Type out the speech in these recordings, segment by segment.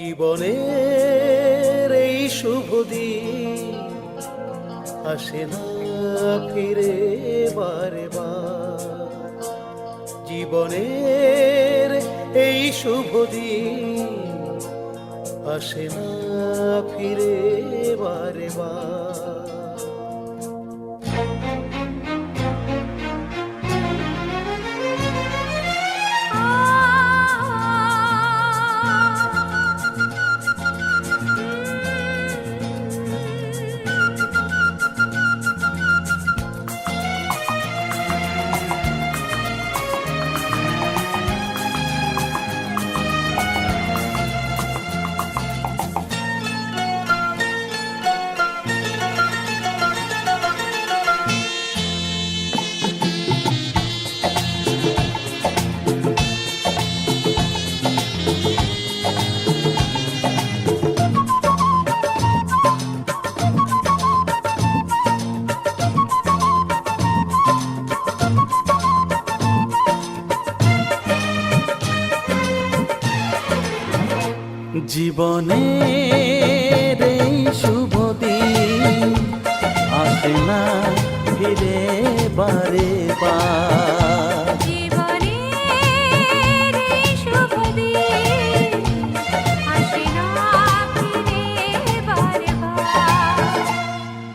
জীবনের এই শুভ দিন আসে না ফিরে বারে জীবনের এই শুভ দিন আসে না ফিরে বারে বার জীবনের এই শুভ দিন আসে না ফিরে বারে বারবার।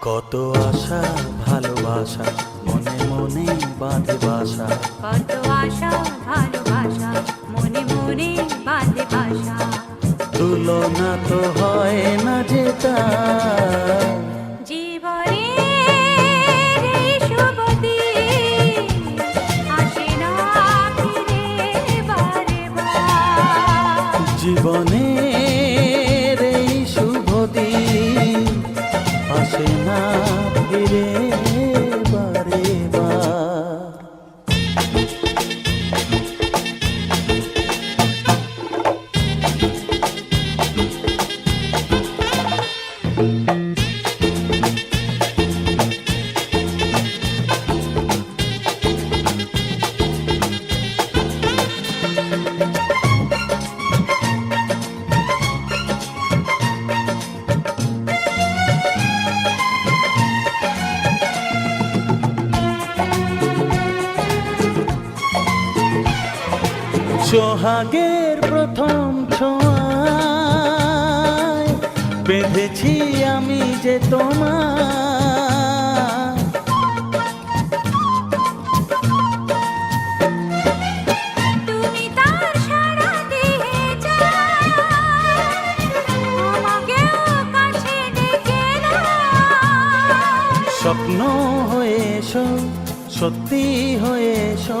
কত আশা ভালোবাসা মনে মনে বাঁধে বাসা কত আশা বারবার। সোহাগের প্রথম ছোঁয়ায় বেঁধেছি আমি যে তোমার স্বপ্ন হয়ে এসো সত্যি হয়ে এসো।